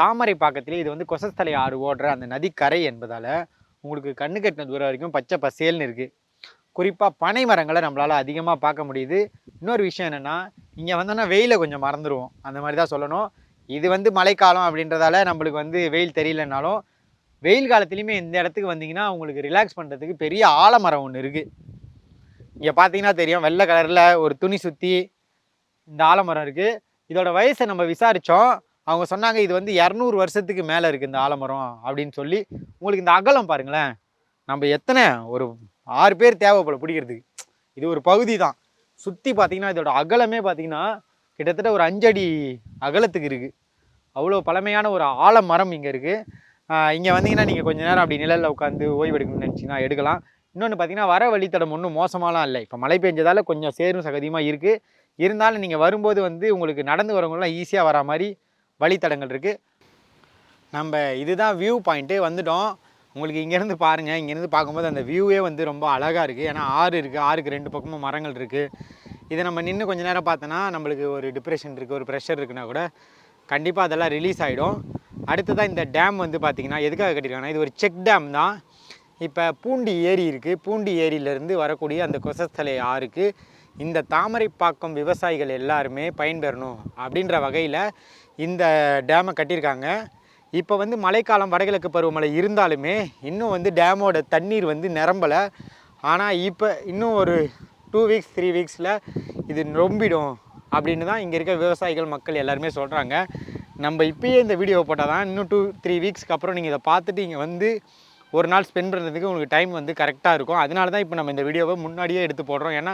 தாமரை பாக்கத்திலே இது வந்து கொசஸ்தலை ஆறு ஓடுற அந்த நதிக்கரை என்பதால் உங்களுக்கு கண்ணு கட்டின தூரம் வரைக்கும் பச்சை பசேல்னு இருக்குது குறிப்பாக பனை மரங்களை நம்மளால் அதிகமாக பார்க்க முடியுது. இன்னொரு விஷயம் என்னென்னா இங்கே வந்தோன்னா வெயிலை கொஞ்சம் மறந்துடுவோம் அந்த மாதிரி தான் சொல்லணும். இது வந்து மழைக்காலம் அப்படின்றதால நம்மளுக்கு வந்து வெயில் தெரியலனாலும் வெயில் காலத்துலேயுமே இந்த இடத்துக்கு வந்தீங்கன்னா உங்களுக்கு ரிலாக்ஸ் பண்ணுறதுக்கு பெரிய ஆலமரம் ஒன்று இருக்குது இங்கே பார்த்தீங்கன்னா தெரியும் வெள்ளை கலரில் ஒரு துணி சுற்றி இந்த ஆலமரம் இருக்குது இதோட வயசை நம்ம விசாரித்தோம் அவங்க சொன்னாங்க இது வந்து இரநூறு வருஷத்துக்கு மேலே இருக்குது இந்த ஆலமரம் அப்படின்னு சொல்லி. உங்களுக்கு இந்த அகலம் பாருங்களேன். நம்ம எத்தனை ஒரு ஆறு பேர் தேவைப்படும் பிடிக்கிறதுக்கு. இது ஒரு பகுதி தான். சுற்றி பார்த்தீங்கன்னா இதோட அகலமே பார்த்தீங்கன்னா கிட்டத்தட்ட ஒரு அஞ்சடி அகலத்துக்கு இருக்குது அவ்வளோ பழமையான ஒரு ஆலமரம் இங்கே இருக்குது இங்கே வந்தீங்கன்னா நீங்கள் கொஞ்ச நேரம் அப்படி நிழலில் உட்காந்து ஓய்வு எடுக்கணும்னு நினச்சிங்கன்னா எடுக்கலாம். இன்னொன்று பார்த்தீங்கன்னா வர வழித்தடம் ஒன்றும் மோசமாலாம் இல்லை. இப்போ மழை பெஞ்சதால் கொஞ்சம் சேரும் சகதியமாக இருக்குது இருந்தாலும் நீங்கள் வரும்போது வந்து உங்களுக்கு நடந்து வரவங்களாம் ஈஸியாக வர மாதிரி வழித்தடங்கள் இருக்குது நம்ம இதுதான் வியூ பாயிண்ட்டு வந்துட்டோம். உங்களுக்கு இங்கேருந்து பாருங்கள் இங்கேருந்து பார்க்கும்போது அந்த வியூவே வந்து ரொம்ப அழகாக இருக்குது ஏன்னா ஆறு இருக்குது ஆறுக்கு ரெண்டு பக்கமும் மரங்கள் இருக்குது இதை நம்ம நின்று கொஞ்ச நேரம் பார்த்தோன்னா நம்மளுக்கு ஒரு டிப்ரெஷன் இருக்குது ஒரு ப்ரெஷர் இருக்குன்னா கூட கண்டிப்பாக அதெல்லாம் ரிலீஸ் ஆகிடும் அடுத்ததாக இந்த டேம் வந்து பார்த்திங்கன்னா எதுக்காக கட்டியிருக்காங்கன்னா இது ஒரு செக் டேம் தான். இப்போ பூண்டி ஏரி இருக்குது பூண்டி ஏரியிலேருந்து வரக்கூடிய அந்த கொசஸ்தலை ஆறுக்கு இந்த தாமரைப்பாக்கம் விவசாயிகள் எல்லாருமே பயன்பெறணும் அப்படின்ற வகையில் இந்த டேமை கட்டியிருக்காங்க. இப்போ வந்து மழைக்காலம் வடகிழக்கு பருவமழை இருந்தாலுமே இன்னும் வந்து டேமோட தண்ணீர் வந்து நிரம்பலை. ஆனால் இப்போ இன்னும் ஒரு டூ வீக்ஸ் த்ரீ வீக்ஸில் இது ரொம்பிடும் அப்படின்னு தான் இங்கே இருக்க விவசாயிகள் மக்கள் எல்லாருமே சொல்கிறாங்க நம்ம இப்போயே இந்த வீடியோ போட்டால் தான் இன்னும் டூ த்ரீ வீக்ஸ்க்கு அப்புறம் நீங்கள் இதை பார்த்துட்டு இங்கே வந்து ஒரு நாள் ஸ்பெண்ட் பண்ணுறதுக்கு உங்களுக்கு டைம் வந்து கரெக்டாக இருக்கும். அதனால தான் இப்போ நம்ம இந்த வீடியோவை முன்னாடியே எடுத்து போடுறோம். ஏன்னா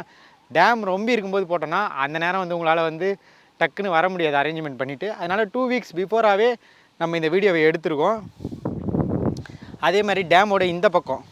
டேம் ரொம்ப இருக்கும்போது போட்டோன்னா அந்த நேரம் வந்து உங்களால் வந்து டக்குன்னு வர முடியாது அரேஞ்ச்மெண்ட் பண்ணிவிட்டு அதனால் டூ வீக்ஸ் பிஃபோராகவே நம்ம இந்த வீடியோவை எடுத்திருக்கோம். அதே மாதிரி டேமோட இந்த பக்கம்.